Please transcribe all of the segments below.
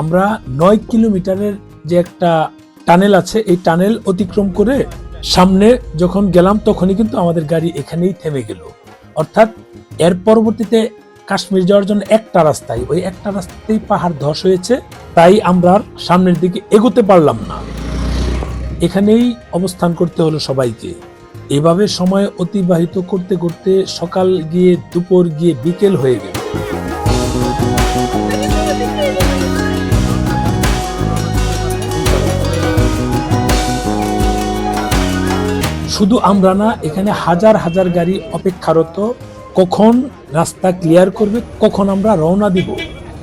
আমরা নয় কিলোমিটারের যে একটা টানেল আছে, এই টানেল অতিক্রম করে সামনে যখন গেলাম, তখনই কিন্তু আমাদের গাড়ি এখানেই থেমে গেল। অর্থাৎ এর পরবর্তীতে কাশ্মীর যাওয়ার জন্য একটা রাস্তায় ওই একটা রাস্তাতেই পাহাড় ধস হয়েছে, তাই আমরা সামনের দিকে এগোতে পারলাম না। এখানেই অবস্থান করতে হলো সবাইকে। এভাবে সময় অতিবাহিত করতে করতে সকাল গিয়ে দুপুর গিয়ে বিকেল হয়ে গেল। শুধু আমরা না, এখানে হাজার হাজার গাড়ি অপেক্ষারত। কখন রাস্তা ক্লিয়ার করবে, কখন আমরা রওনা দিব,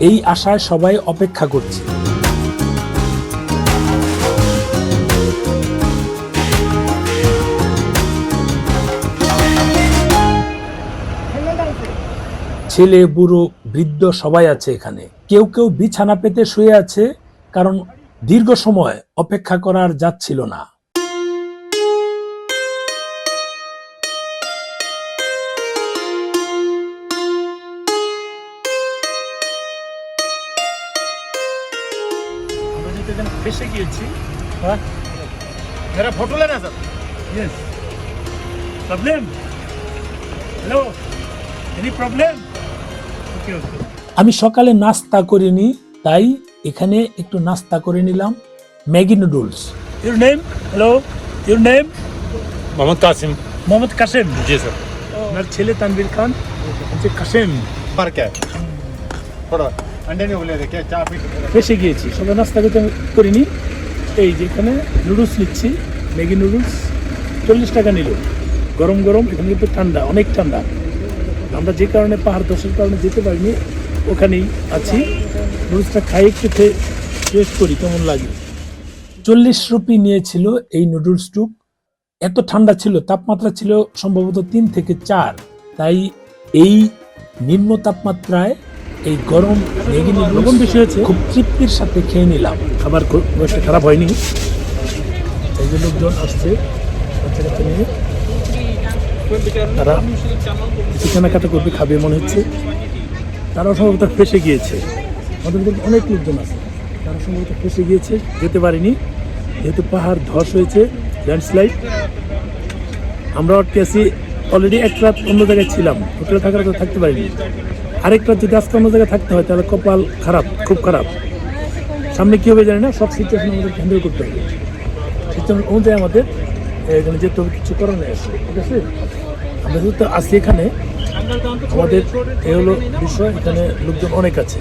এই আশায় সবাই অপেক্ষা করছে। ছেলে, বুড়ো, বৃদ্ধ সবাই আছে এখানে। কেউ কেউ বিছানা পেতে শুয়ে আছে, কারণ দীর্ঘ সময় অপেক্ষা করার যাচ্ছিল না। আমরা যেহেতু এখানে ফেসে গিয়েছি হ্যাঁ मेरा फोटो लेना sir Yes. Problem? Hello? Any problem? Okay, okay. আমি সকালে নাস্তা করিনি তাই এখানে একটু নাস্তা করে নিলাম Maggi noodles your name hello your name Mohammad Qasim Mohammad Kasem ji sir ওনার ছেলে তানভীর খান হচ্ছে কাসেম फर्क है ফেসে গিয়েছি। সকালে নাস্তা করতে করিনি। এই যে এখানে নুডলস নিচ্ছি, ম্যাগি নুডলস, চল্লিশ টাকা নিল। গরম গরম, এখানে কিন্তু ঠান্ডা, অনেক ঠান্ডা। আমরা যে কারণে পাহাড় দশের কারণে যেতে পারিনি, ওখানেই আছি। নুডলসটা খাই একটু খেয়ে টেস্ট করি, কেমন লাগে? চল্লিশ রুপি নিয়েছিল এই নুডলস টুক। এত ঠান্ডা ছিল, তাপমাত্রা ছিল সম্ভবত তিন থেকে চার। তাই এই নিম্ন তাপমাত্রায় এই গরম ম্যাগি নুডলস বেশি হয়েছে, খুব তৃপ্তির সাথে খেয়ে নিলাম। খাবার খুব একটা খারাপ হয়নি। এই যে লোকজন আসছে বাচ্চা কাচ্চা নিয়ে। তারা কিছু কেনাকাটা করবে, খাবে মনে হচ্ছে। তারা সম্ভবত ফেসে গিয়েছে। আমাদের অনেক লোকজন আছে। তারা সম্ভবত ফেসে গিয়েছে, যেতে পারিনি। যেহেতু পাহাড় ধস হয়েছে ল্যান্ডস্লাইড আমরা আটকে আছি অলরেডি এক রাত অন্য জায়গায় ছিলাম। হোটেলে থাকার কথা থাকতে পারিনি। আরেক রাত যদি আজকে অন্য জায়গায় থাকতে হয়, তাহলে কপাল খারাপ, খুব খারাপ। সামনে কী হবে জানি না, সব সিচুয়েশন আমাদের হ্যান্ডেল করতে হবে। সিচুয়েশন অনুযায়ী আমাদের এখানে যেতে হবে, কিছু করার নেই আসে ঠিক আছে? আমরা যেহেতু আসি এখানে, আমাদের এ হলো বিষয়, এখানে লোকজন অনেক আছে।